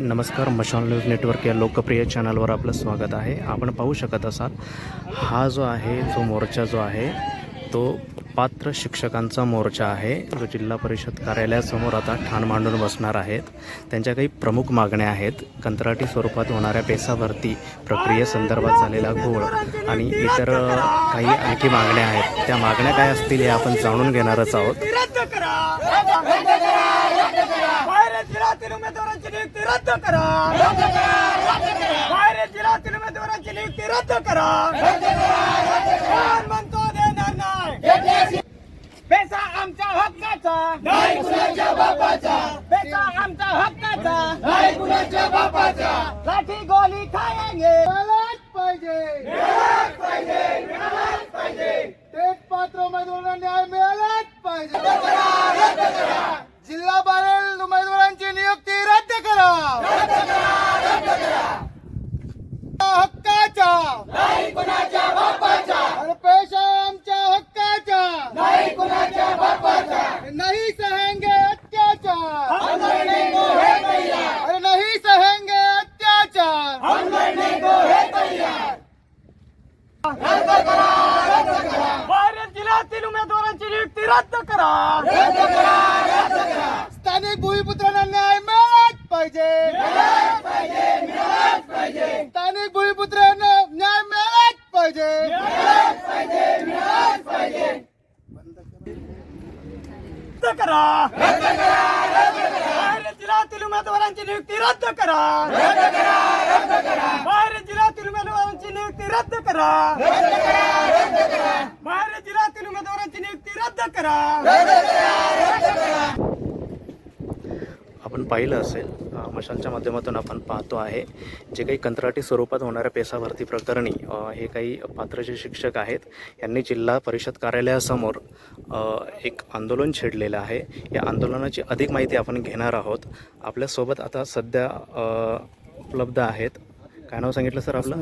नमस्कार मशाल news network या लोकप्रिय चॅनलवर आपलं स्वागत आहे. आपण पाहू शकत असाल हा जो आहे जो मोर्चा जो आहे तो पात्र शिक्षकांचा मोर्चा आहे. जो जिल्हा परिषद कार्यालयासमोर आता ठाण मांडून बसणार आहेत. त्यांच्या काही प्रमुख मागण्या आहेत. कंत्राटी स्वरूपात होणाऱ्या पेसाभरती प्रक्रियेसंदर्भात झालेला घोळ आणि इतर काही आणखी मागण्या आहेत. त्या मागण्या काय असतील हे आपण जाणून घेणारच आहोत ती रद्द करा बाहेर जिल्ह्यातील उमेदवारांची नियुक्ती रद्द करा बाहेर जिल्ह्यातील उमेदवारांची नियुक्ती रद्द करा कोण म्हणतो देणार नाही पैसा आमच्या हक्काचा नाही कुणाच्या बापाचा. पैसा आमच्या हक्काचा. नाही कुणाच्या बापाचा. लाठी गोली खायेंगे. मिळालाच पाहिजे. मिळालाच पाहिजे. टेट पात्र उमेदवारांना न्याय मिळालाच पाहिजे. जिल्हा बाहेर उमेदवारांची नियुक्ती रद्द करा हक्काच्या नाही कुणाच्या बापाचा आणि पेशा आमच्या हक्काच्या नाही कुणाच्या बापाचा नहीं सहेंगे अत्याचार हम लड़ने को है तैयार अरे नहीं सहेंगे अत्याचार हम लड़ने को है तैयार बाहेर जिल्ह्यातील उमेदवारांची नियुक्ती रद्द करा. स्थानिक भूमिपुत्रांना न्याय मिळालाच पाहिजे. स्थानिक भूमिपुत्रांना न्याय मिळालाच पाहिजे. रद्द करा. बाहेर जिल्ह्यातील उमेदवारांची नियुक्ती रद्द करा. बाहेर जिल्ह्यातील उमेदवारांची नियुक्ती रद्द करा. बाहेर जिल्ह्यातील उमेदवारांची नियुक्ती रद्द करा. आपण पाहिलं असेल मशालच्या माध्यमातून आपण पाहतो आहे जे काही कंत्राटी स्वरूपात होणाऱ्या पेसाभरती प्रकरणी हे काही पात्र जे शिक्षक आहेत यांनी जिल्हा परिषद कार्यालयासमोर एक आंदोलन छेडलेलं आहे. या आंदोलनाची अधिक माहिती आपण घेणार आहोत. आपल्यासोबत आता सध्या उपलब्ध आहेत काय नाव सांगितलं सर आपलं?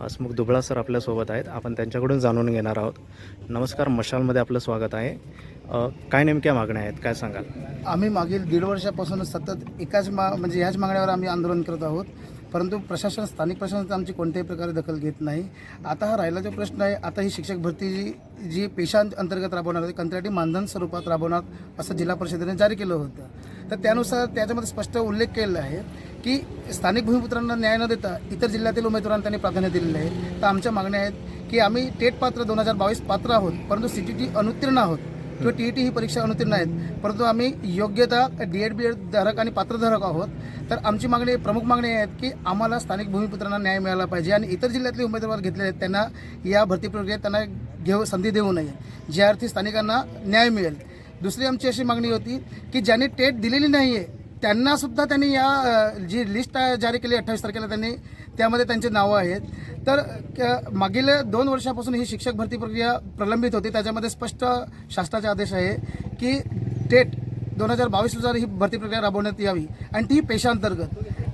हसमुख दुबळा. सर आपल्यासोबत आहेत. आपण त्यांच्याकडून जाणून घेणार आहोत. नमस्कार मशालमध्ये आपलं स्वागत आहे. काय नेमक्या मागण्या आहेत? काय सांगाल? आम्ही मागील दीड वर्षापासून सतत एकाच मा म्हणजे ह्याच मागण्यावर आम्ही आंदोलन करत आहोत. परंतु प्रशासन स्थानिक प्रशासन आमची कोणत्याही प्रकारे दखल घेत नाही. आता हा राहिला जो प्रश्न आहे आता ही शिक्षक भरती जी जी पेशा अंतर्गत राबवणार आहे कंत्राटी मानधन स्वरूपात राबवणार असं जिल्हा परिषदेने जारी केलं होतं. तर त्यानुसार त्याच्यामध्ये स्पष्ट उल्लेख केलेला आहे की स्थानिक भूमिपुत्रांना न्याय न देता इतर जिल्ह्यातील उमेदवारांना त्यांनी प्राधान्य दिलेलं आहे. तर आमच्या मागण्या आहेत की आम्ही टेट पात्र दोन हजार बावीस पात्र आहोत परंतु सी टी टी अनुत्तीर्ण आहोत. किंवा टी ई टी ही परीक्षा अनुत्तीर्ण आहेत परंतु आम्ही योग्यता डी एड बी एड धारक आणि पात्रधारक आहोत. तर आमची मागणी प्रमुख मागणी आहेत की आम्हाला स्थानिक भूमिपुत्रांना न्याय मिळाला पाहिजे आणि इतर जिल्ह्यातले उमेदवार घेतले आहेत त्यांना या भरती प्रक्रियेत त्यांना घेऊ संधी देऊ नये. ज्या अर्थी स्थानिकांना न्याय मिळेल. दुसरी आमची अशी मागणी होती की ज्यांनी टेट दिलेली नाही आहे त्यांना सुद्धा त्यांनी या जी लिस्ट आहे जारी केली अठ्ठावीस तारखेला त्यांनी त्यामध्ये त्यांची नावं आहेत. तर क- मागील दोन वर्षापासून ही शिक्षक भरती प्रक्रिया प्रलंबित होती. त्याच्यामध्ये स्पष्ट शासनाचा आदेश आहे की टेट दोन हजार बावीसनुसार ही भरती प्रक्रिया राबवण्यात यावी आणि ती पेशांतर्गत.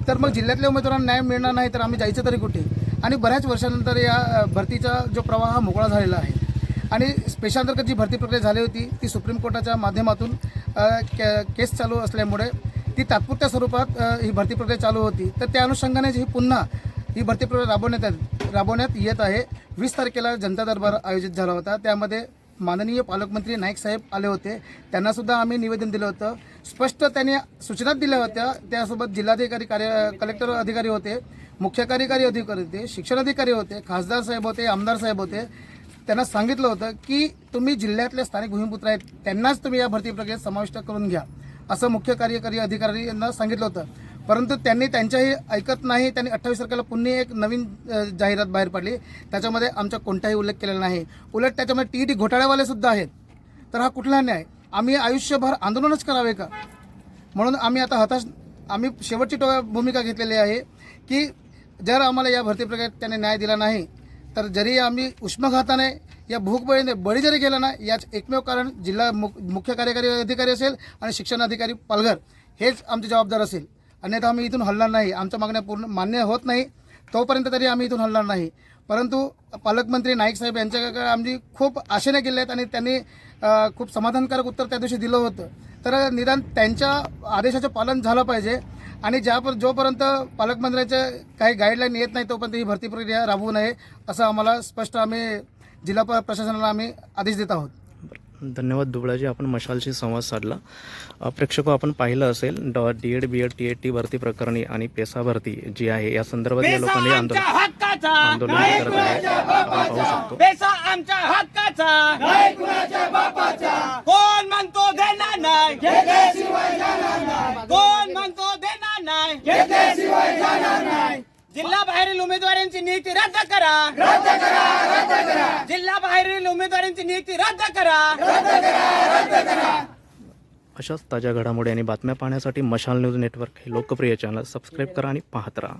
तर मग जिल्ह्यातल्या उमेदवारांना न्याय मिळणार नाही तर आम्ही जायचं तरी कुठे? आणि बऱ्याच वर्षानंतर या भरतीचा जो प्रवाह हा मोकळा झालेला आहे. आणि स्पेशांतर्गत जी भरती प्रक्रिया झाली होती ती सुप्रीम कोर्टाच्या माध्यमातून के- केस चालू असल्यामुळे ती तात्पुरत्या स्वरूपात ही भरती प्रक्रिया चालू होती. तर त्या अनुषंगाने ही पुन्हा ही भरती प्रक्रिया राबवण्यात राबवण्यात येत आहे वीस तारखेला जनता दरबार आयोजित झाला होता. त्यामध्ये माननीय पालकमंत्री नाईक साहेब आले होते. त्यांनासुद्धा आम्ही निवेदन दिलं होतं. स्पष्ट त्यांनी सूचना दिल्या होत्या. त्यासोबत जिल्हाधिकारी कार्य कलेक्टर अधिकारी होते मुख्य कार्यकारी अधिकारी होते शिक्षण अधिकारी होते खासदार साहेब होते आमदार साहेब होते. त्यांना सांगितलं होतं की तुम्ही जिल्ह्यातले स्थानिक भूमिपुत्र आहेत त्यांनाच तुम्ही या भरती प्रक्रियेत समाविष्ट करून घ्या असं मुख्य कार्यकारी अधिकारी यांना सांगितलं होतं. परंतु त्यांनी त्यांच्याही ऐकत नाही त्यांनी अठ्ठावीस तारखेला पुन्हा एक नवीन जाहिरात बाहेर पडली. त्याच्यामध्ये आमचा कोणताही उल्लेख केलेला नाही. उलट त्याच्यामध्ये टी ई टी घोटाळेवाले सुद्धा आहेत. तर हा कुठला न्याय? आम्ही आयुष्यभर आंदोलनच करावे का? म्हणून आम्ही आता हताश आम्ही शेवटची टो भूमिका घेतलेली आहे की जर आम्हाला या भरती प्रक्रियेत त्याने न्याय दिला नाही तर जरी आम्ही उष्माघाताने या भूकबळीने बळी जरी गेला ना याच एकमेव कारण जिल्हा मु मुख्य कार्यकारी अधिकारी असेल आणि शिक्षण अधिकारी पालघर. हेच आमचे जबाबदार असेल. अन्यथा आम्ही इथून हलणार नाही. आमच्या मागण्या पूर्ण मान्य होत नाही. तोपर्यंत तरी आम्ही इथून हलणार नाही. परंतु पालकमंत्री नाईक साहेब यांच्याकडे आमची खूप आशेने गेले आहेत आणि त्यांनी खूप समाधानकारक उत्तर त्या दिवशी दिलं होतं. तर निदान त्यांच्या आदेशाचं पालन झालं पाहिजे. आणि ज्या जोपर्यंत पालकमंत्र्यांच्या काही गाईडलाईन येत नाही तोपर्यंत ही भरती प्रक्रिया राबवू नये असं आम्हाला स्पष्ट आम्ही जिल्हा प- प्रशासनाला आम्ही आदेश देत आहोत. धन्यवाद दुबळाजी आपण मशालशी संवाद साधला. प्रेक्षक आपण पाहिलं असेल ड D Ed B Ed T Ed T भरती प्रकरणी आणि पेसा भरती जी आहे या संदर्भात या लोकांनी आंदोलन हक्काचा. आंदोलन करत आहे. पाहू शकतो. पेसा आमच्या हक्काचा. नाही कुणाच्या बापाचा. कोण म्हणतो देणार नाही. कोण म्हणतो देणार नाही. जिल्हा बाहेरील उमेदवारांची नियुक्ती रद्द करा. रद्द करा रद्द करा. जिल्हा बाहेरील उमेदवारांची नियुक्ती रद्द करा. अशाच ताज्या घडामोडी आणि बातम्या पाहण्यासाठी मशाल न्यूज नेटवर्क हे लोकप्रिय चॅनल सबस्क्राईब करा आणि पाहत राहा.